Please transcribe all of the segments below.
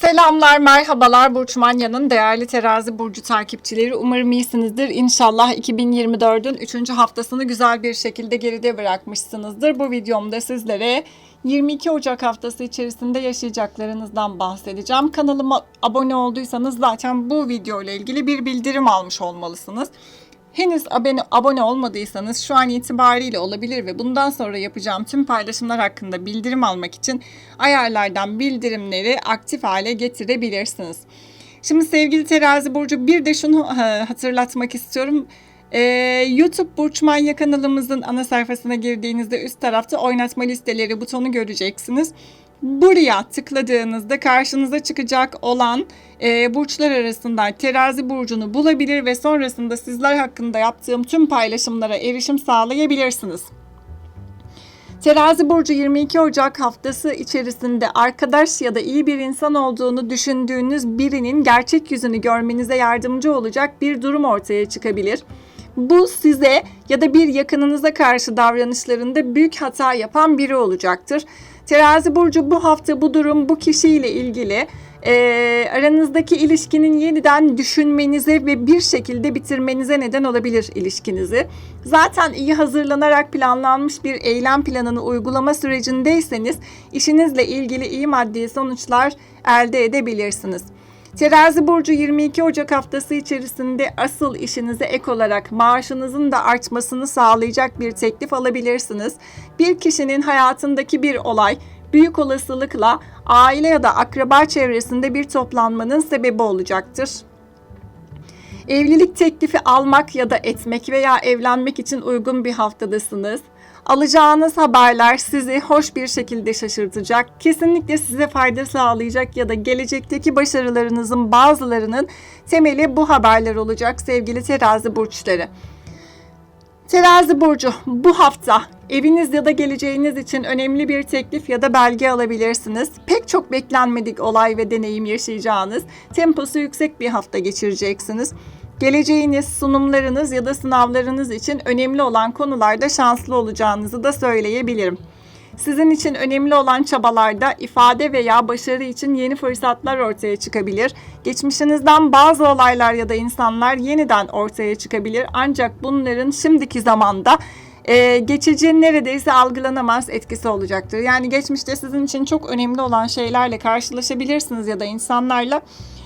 Selamlar, merhabalar Burç Manya'nın değerli terazi burcu takipçileri. Umarım iyisinizdir. İnşallah 2024'ün 3. haftasını güzel bir şekilde geride bırakmışsınızdır. Bu videomda sizlere 22 Ocak haftası içerisinde yaşayacaklarınızdan bahsedeceğim. Kanalıma abone olduysanız zaten bu video ile ilgili bir bildirim almış olmalısınız. Henüz abone, abone olmadıysanız şu an itibariyle olabilir ve bundan sonra yapacağım tüm paylaşımlar hakkında bildirim almak için ayarlardan bildirimleri aktif hale getirebilirsiniz. Şimdi sevgili terazi burcu bir de şunu hatırlatmak istiyorum. Ee, YouTube Burç Manya kanalımızın ana sayfasına girdiğinizde üst tarafta oynatma listeleri butonu göreceksiniz. Buraya tıkladığınızda karşınıza çıkacak olan e, burçlar arasında terazi burcunu bulabilir ve sonrasında sizler hakkında yaptığım tüm paylaşımlara erişim sağlayabilirsiniz. Terazi burcu 22 Ocak haftası içerisinde arkadaş ya da iyi bir insan olduğunu düşündüğünüz birinin gerçek yüzünü görmenize yardımcı olacak bir durum ortaya çıkabilir. Bu size ya da bir yakınınıza karşı davranışlarında büyük hata yapan biri olacaktır. Terazi burcu bu hafta bu durum bu kişiyle ilgili e, aranızdaki ilişkinin yeniden düşünmenize ve bir şekilde bitirmenize neden olabilir ilişkinizi. Zaten iyi hazırlanarak planlanmış bir eylem planını uygulama sürecindeyseniz işinizle ilgili iyi maddi sonuçlar elde edebilirsiniz. Terazi burcu 22 Ocak haftası içerisinde asıl işinize ek olarak maaşınızın da artmasını sağlayacak bir teklif alabilirsiniz. Bir kişinin hayatındaki bir olay büyük olasılıkla aile ya da akraba çevresinde bir toplanmanın sebebi olacaktır. Evlilik teklifi almak ya da etmek veya evlenmek için uygun bir haftadasınız. Alacağınız haberler sizi hoş bir şekilde şaşırtacak, kesinlikle size fayda sağlayacak ya da gelecekteki başarılarınızın bazılarının temeli bu haberler olacak sevgili terazi burçları. Terazi burcu bu hafta eviniz ya da geleceğiniz için önemli bir teklif ya da belge alabilirsiniz. Pek çok beklenmedik olay ve deneyim yaşayacağınız, temposu yüksek bir hafta geçireceksiniz. Geleceğiniz, sunumlarınız ya da sınavlarınız için önemli olan konularda şanslı olacağınızı da söyleyebilirim. Sizin için önemli olan çabalarda ifade veya başarı için yeni fırsatlar ortaya çıkabilir. Geçmişinizden bazı olaylar ya da insanlar yeniden ortaya çıkabilir. Ancak bunların şimdiki zamanda e, geçici neredeyse algılanamaz etkisi olacaktır. Yani geçmişte sizin için çok önemli olan şeylerle karşılaşabilirsiniz ya da insanlarla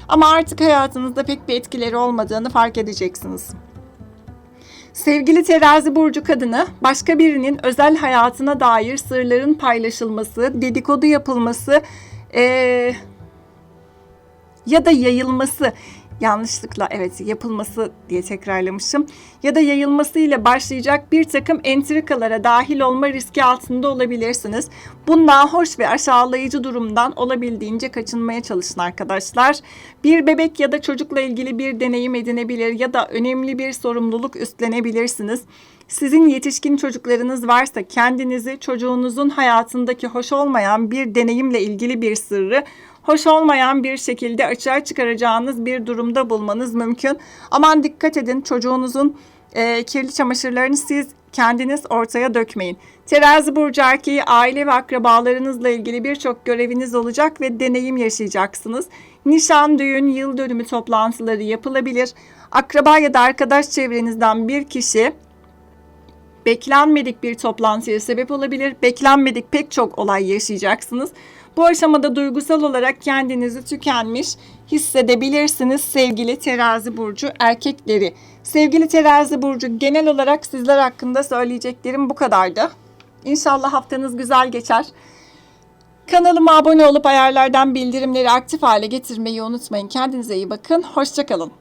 ama artık hayatınızda pek bir etkileri olmadığını fark edeceksiniz. Sevgili terazi burcu kadını başka birinin özel hayatına dair sırların paylaşılması, dedikodu yapılması eee, ya da yayılması yanlışlıkla evet yapılması diye tekrarlamışım ya da yayılması ile başlayacak bir takım entrikalara dahil olma riski altında olabilirsiniz. Bu nahoş ve aşağılayıcı durumdan olabildiğince kaçınmaya çalışın arkadaşlar. Bir bebek ya da çocukla ilgili bir deneyim edinebilir ya da önemli bir sorumluluk üstlenebilirsiniz. Sizin yetişkin çocuklarınız varsa kendinizi çocuğunuzun hayatındaki hoş olmayan bir deneyimle ilgili bir sırrı hoş olmayan bir şekilde açığa çıkaracağınız bir durumda bulmanız mümkün. Aman dikkat edin çocuğunuzun e, kirli çamaşırlarını siz kendiniz ortaya dökmeyin. Terazi burcu erkeği aile ve akrabalarınızla ilgili birçok göreviniz olacak ve deneyim yaşayacaksınız. Nişan, düğün, yıl dönümü toplantıları yapılabilir. Akraba ya da arkadaş çevrenizden bir kişi beklenmedik bir toplantıya sebep olabilir. Beklenmedik pek çok olay yaşayacaksınız. Bu aşamada duygusal olarak kendinizi tükenmiş hissedebilirsiniz sevgili terazi burcu erkekleri. Sevgili terazi burcu genel olarak sizler hakkında söyleyeceklerim bu kadardı. İnşallah haftanız güzel geçer. Kanalıma abone olup ayarlardan bildirimleri aktif hale getirmeyi unutmayın. Kendinize iyi bakın. Hoşçakalın.